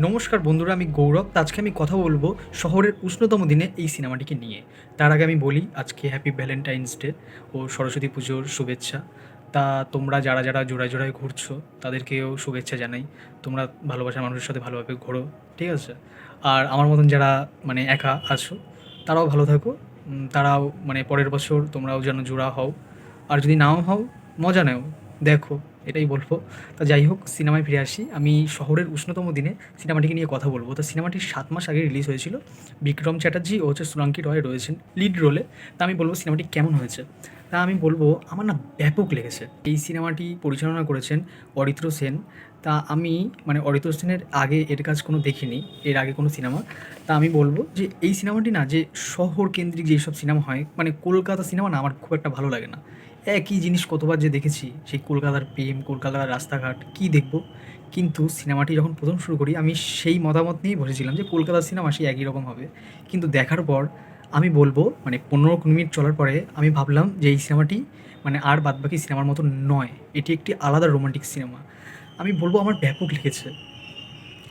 নমস্কার বন্ধুরা, আমি গৌরব। আজকে আমি কথা বলব শহরের উষ্ণতম দিনে এই সিনেমাটিকে নিয়ে। তার আগে আমি বলি, আজকে হ্যাপি ভ্যালেন্টাইন্স ডে ও সরস্বতী পুজোর শুভেচ্ছা। তা তোমরা যারা যারা জোড়ায় জোড়ায় ঘুরছো, তাদেরকেও শুভেচ্ছা জানাই। তোমরা ভালোবাসার মানুষের সাথে ভালোভাবে ঘোরো, ঠিক আছে? আর আমার মতন যারা মানে একা আছো, তারাও ভালো থাকো। তারাও মানে পরের বছর তোমরাও যেন জোড়া হও। আর যদি নাও হও, মজা নেও। দেখো। এটাই বলব। তা যাই হোক, সিনেমায় ফিরে আসি। আমি শহরের উষ্ণতম দিনে সিনেমাটিকে নিয়ে কথা বলব। তো সিনেমাটি সাত মাস আগে রিলিজ হয়েছিল। বিক্রম চ্যাটার্জি ও হচ্ছে সুরাঙ্কি রয় রয়েছেন লিড রোলে তা আমি বলব সিনেমাটি কেমন হয়েছে? তা আমি বলব, আমার না ব্যাপক লেগেছে। এই সিনেমাটি পরিচালনা করেছেন অরিত্র সেন। তা আমি মানে অরিত্র সেনের আগে এর কাজ কোনো দেখিনি, এর আগে কোনো সিনেমা। তা আমি বলব যে, এই সিনেমাটি না যে শহর কেন্দ্রিক যেসব সিনেমা হয় মানে কলকাতা সিনেমা না, আমার খুব একটা ভালো লাগে না। একই জিনিস কতবার যে দেখেছি? সেই কলকাতার প্রেম, কলকাতার রাস্তাঘাট, কি দেখব? কিন্তু সিনেমাটি যখন প্রথম শুরু করি, আমি সেই মতামত নিয়েই বসেছিলাম যে কলকাতার সিনেমা সেই একই রকম হবে। কিন্তু দেখার পর আমি বলব মানে পনেরো কুড়ি মিনিট চলার পরে আমি ভাবলাম যে এই সিনেমাটি মানে আর বাদবাকি সিনেমার মতো নয়। এটি একটি আলাদা রোমান্টিক সিনেমা। আমি বলব আমার ব্যাপক লেগেছে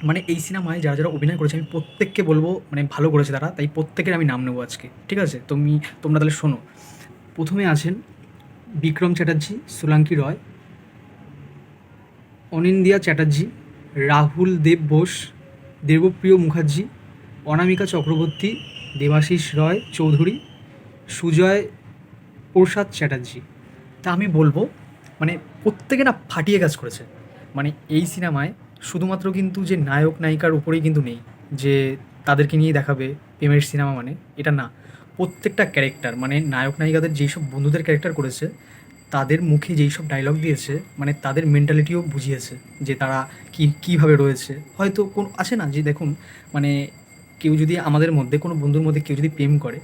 মানে এই সিনেমায় যারা যারা অভিনয় করেছে, আমি প্রত্যেককে বলব মানে ভালো করেছে তারা, তাই প্রত্যেকের আমি নাম নেব আজকে। ঠিক আছে? তুমি, তোমরা তাহলে শোনো। প্রথমে আছেন বিক্রম চ্যাটার্জি, সোলাঙ্কি রয়, অনিন্দিয়া চ্যাটার্জি, রাহুল দেব বোস, দেবপ্রিয় মুখার্জি, অনামিকা চক্রবর্তী, দেবাশিস রয় চৌধুরী, সুজয় প্রসাদ চ্যাটার্জি। তা আমি বলব মানে প্রত্যেকে না ফাটিয়ে কাজ করেছে। মানে এই সিনেমায় শুধুমাত্র কিন্তু যে নায়ক নায়িকার উপরেই কিন্তু নেই, যে তাদেরকে নিয়েই দেখাবে প্রেমের সিনেমা মানে এটা না। প্রত্যেকটা ক্যারেক্টার মানে নায়ক নায়িকাদের যেই সব বন্ধুদের ক্যারেক্টার করেছে, তাদের মুখে যেই সব ডায়লগ দিয়েছে মানে তাদের মেন্টালিটিও বুঝিয়েছে যে তারা কী, কীভাবে রয়েছে। হয়তো কোন, আছে না যে দেখুন মানে কেউ যদি আমাদের মধ্যে, কোনো বন্ধুর মধ্যে কেউ যদি প্রেম করে,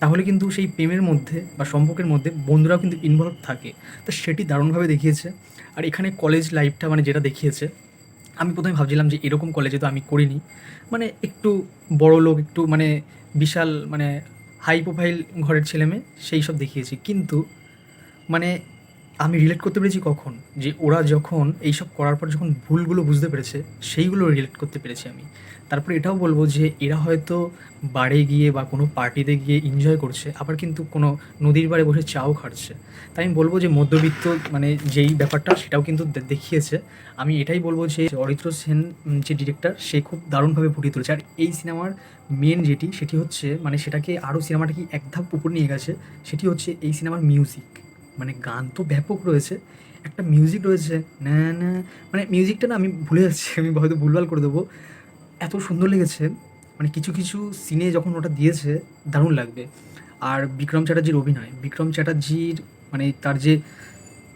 তাহলে কিন্তু সেই প্রেমের মধ্যে বা সম্পর্কের মধ্যে বন্ধুরাও কিন্তু ইনভলভ থাকে। তো সেটি দারুণভাবে দেখিয়েছে। আর এখানে কলেজ লাইফটা মানে যেটা দেখিয়েছে, আমি প্রথমে ভাবছিলাম যে এরকম কলেজে তো আমি করিনি। মানে একটু বড় লোক একটু মানে বিশাল মানে হাই প্রোফাইল ঘরের ছেলে মেয়ে সেই সব দেখিয়েছি। কিন্তু মানে আমি রিলেট করতে পেরেছি কখন? যে ওরা যখন এইসব করার পর যখন ভুলগুলো বুঝতে পেরেছে, সেইগুলো রিলেট করতে পেরেছি আমি। তারপরে এটাও বলব যে এরা হয়তো বারে গিয়ে বা কোনো পার্টিতে গিয়ে এনজয় করছে, আবার কিন্তু কোনো নদীর বারে বসে চাও খাচ্ছে। তাই আমি বলব যে মধ্যবিত্ত মানে যেই ব্যাপারটা, সেটাও কিন্তু দেখিয়েছে। আমি এটাই বলব যে অরিত্র সেন যে ডিরেক্টর সে খুব দারুণভাবে ফুটিয়ে তুলেছে। আর এই সিনেমার মেন যেটি, সেটি হচ্ছে মানে সেটাকে আরও সিনেমাটাকে এক ধাপ উপর নিয়ে গেছে, সেটি হচ্ছে এই সিনেমার মিউজিক মানে গান তো ব্যাপক রয়েছে, একটা মিউজিক রয়েছে, না না মানে মিউজিকটা না আমি ভুলে যাচ্ছি, আমি হয়তো ভুলভাল করে দেবো। এত সুন্দর লেগেছে মানে কিছু কিছু সিনে যখন ওটা দিয়েছে, দারুণ লাগবে। আর বিক্রম চ্যাটার্জির অভিনয়, বিক্রম চ্যাটার্জির মানে তার যে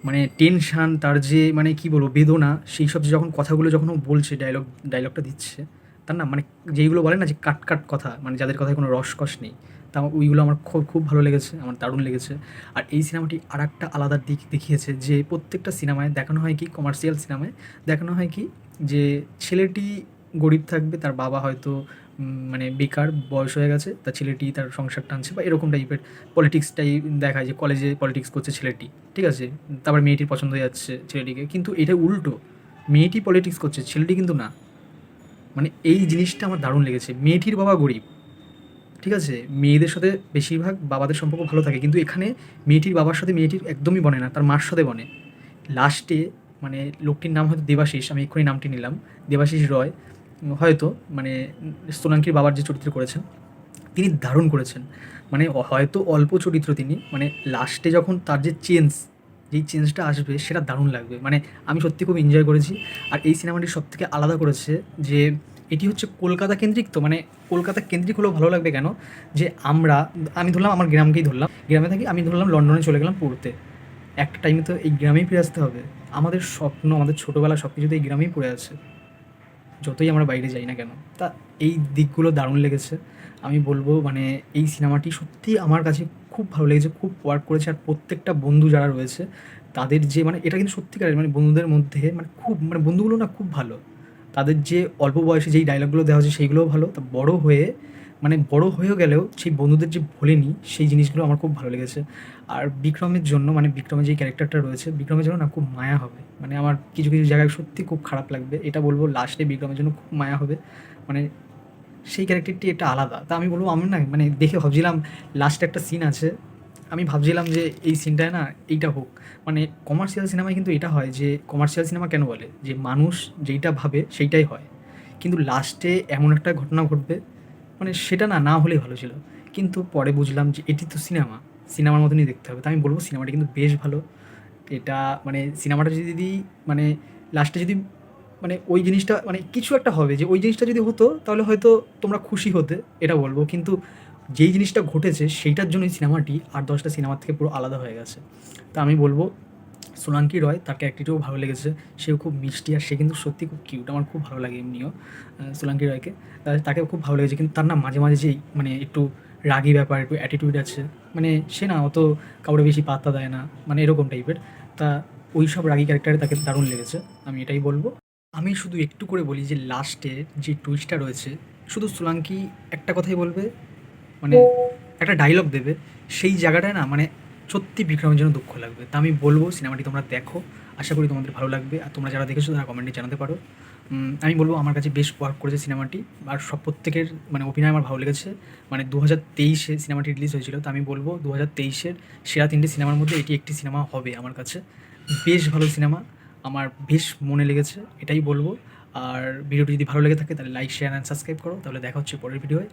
মানে টেনশান তার যে মানে কি বলব, বেদনা, সেই সব যে যখন কথাগুলো যখন ও বলছে ডায়লগ ডায়লগটা দিচ্ছে, তার না মানে যেইগুলো বলে না যে কাট কাট কথা মানে যাদের কথায় কোনো রসকস নেই তা ওইগুলো আমার খুব খুব ভালো লেগেছে, আমার দারুণ লেগেছে। আর এই সিনেমাটি আর একটা আলাদা দিক দেখিয়েছে যে প্রত্যেকটা সিনেমায় দেখানো হয় কি কমার্শিয়াল সিনেমায় দেখানো হয় কি, যে ছেলেটি গরিব থাকবে, তার বাবা হয়তো মানে বেকার, বয়স হয়ে গেছে তার ছেলেটি তার সংসার টানছে বা এরকম টাইপের পলিটিক্সটাই দেখায় যে কলেজে পলিটিক্স করছে ছেলেটি, ঠিক আছে? তারপর মেয়েটির পছন্দ হয়ে যাচ্ছে ছেলেটিকে, কিন্তু এটা উল্টো, মেয়েটি পলিটিক্স করছে, ছেলেটি কিন্তু না। মানে এই জিনিসটা আমার দারুণ লেগেছে, মেয়েটির বাবা গরিব। ঠিক আছে, মেয়েদের সাথে বেশিরভাগ বাবাদের সম্পর্ক ভালো থাকে, কিন্তু এখানে মেয়েটির বাবার সাথে মেয়েটির একদমই বনে না, তার মার সাথে বনে। লাস্টে মানে লোকটির নাম হয়তো দেবাশিস, আমি এক্ষুনি নামটি নিলাম, দেবাশিস রয়, হয়তো মানে সোনাঙ্কির বাবার যে চরিত্র করেছেন, তিনি দারুণ করেছেন। মানে হয়তো অল্প চরিত্র তিনি মানে লাস্টে যখন তার যে চেঞ্জ যেই চেঞ্জটা আসবে, সেটা দারুণ লাগবে। মানে আমি সত্যি খুব এনজয় করেছি। আর এই সিনেমাটি সব থেকে আলাদা করেছে যে এটি হচ্ছে কলকাতা কেন্দ্রিক তো মানে কলকাতা কেন্দ্রিক হলেও ভালো লাগবে কেন? যে আমরা, আমি ধরলাম আমার গ্রামকেই ধরলাম, গ্রামে থাকি, আমি ধরলাম লন্ডনে চলে গেলাম পড়তে একটা টাইমে তো এই গ্রামেই ফিরে আসতে হবে। আমাদের স্বপ্ন, আমাদের ছোটোবেলা সব কিছু তো এই গ্রামেই পড়ে আছে। যতই আমরা বাইরে যাই না কেন। তা এই দিকগুলো দারুণ লেগেছে। আমি বলব মানে এই সিনেমাটি সত্যি আমার কাছে খুব ভালো লেগেছে, খুব ওয়ার্ক করেছে। আর প্রত্যেকটা বন্ধু যারা রয়েছে, তাদের যে মানে এটা কিন্তু সত্যিকারের মানে বন্ধুদের মধ্যে মানে খুব মানে বন্ধুগুলো না খুব ভালো। তাদের যে অল্প বয়সে যেই ডায়লগগুলো দেওয়া হয়েছে সেইগুলোও ভালো। তা বড় হয়ে মানে বড় হয়েও গেলেও সেই বন্ধুদের যে ভোলেনি, সেই জিনিসগুলো আমার খুব ভালো লেগেছে। আর বিক্রমের জন্য মানে বিক্রমের যে ক্যারেক্টারটা রয়েছে, বিক্রমের জন্য না খুব মায়া হবে। মানে আমার কিছু কিছু জায়গায় সত্যি খুব খারাপ লাগবে। এটা বলব লাস্টে বিক্রমের জন্য খুব মায়া হবে। মানে সেই ক্যারেক্টারটি একটা আলাদা। তা আমি বলব, আমি না মানে দেখে ভাবছিলাম লাস্টে একটা সিন আছে। আমি ভাবছিলাম যে এই সিনটায় না এইটা হোক। মানে কমার্শিয়াল সিনেমায় কিন্তু এটা হয় যে কমার্শিয়াল সিনেমা কেন বলে? যে মানুষ যেইটা ভাবে সেইটাই হয়। কিন্তু লাস্টে এমন একটা ঘটনা ঘটবে মানে সেটা না না হলেই ভালো ছিল। কিন্তু পরে বুঝলাম যে এটি তো সিনেমা সিনেমার মতনই দেখতে হবে। তা আমি বলব সিনেমাটা কিন্তু বেশ ভালো। এটা মানে সিনেমাটা যদি মানে লাস্টে যদি মানে ওই জিনিসটা মানে কিছু একটা হবে যে ওই জিনিসটা যদি হতো, তাহলে হয়তো তোমরা খুশি হতে, এটা বলব। কিন্তু যেই জিনিসটা ঘটেছে সেইটার জন্যই সিনেমাটি আর দশটা সিনেমার থেকে পুরো আলাদা হয়ে গেছে। তা আমি বলব, সোনাঙ্কি রয় তার ক্যারেক্টারটিও ভালো লেগেছে, সেও খুব মিষ্টি আর সে কিন্তু সত্যি খুব কিউট আমার খুব ভালো লাগে এমনিও সোলাঙ্কি রয়কে। তাকে খুব ভালো লেগেছে, কিন্তু তার না মাঝে মাঝে যে মানে একটু রাগি ব্যাপার, একটু অ্যাটিটিউড আছে মানে সে না অত কাউরে বেশি পাত্তা দেয় না মানে এরকম টাইপের তা ওই সব রাগি ক্যারেক্টারে তাকে দারুণ লেগেছে, আমি এটাই বলব। আমি শুধু একটু করে বলি যে লাস্টে যে টুইস্টটা রয়েছে, শুধু সোলাঙ্কি একটা কথাই বলবে মানে একটা ডায়লগ দেবে, সেই জায়গাটায় না মানে সত্যি বিক্রমের জন্য দুঃখ লাগবে। তা আমি বলব, সিনেমাটি তোমরা দেখো, আশা করি তোমাদের ভালো লাগবে। আর তোমরা যারা দেখেছ, তারা কমেন্টে জানাতে পারো। আমি বলব, আমার কাছে বেশ ওয়ার্ক করেছে সিনেমাটি। আর সব প্রত্যেকের মানে অভিনয় আমার ভালো লেগেছে। মানে দু হাজার তেইশে সিনেমাটি রিলিজ হয়েছিল। তো আমি বলব দু হাজার তেইশের সেরা তিনটি সিনেমার মধ্যে এটি একটি সিনেমা হবে আমার কাছে। বেশ ভালো সিনেমা। আমার বেশ মনে লেগেছে, এটাই বলব। আর ভিডিওটি যদি ভালো লেগে থাকে, তাহলে লাইক শেয়ার অ্যান্ড সাবস্ক্রাইব করো। তাহলে দেখা হচ্ছে পরের ভিডিওয়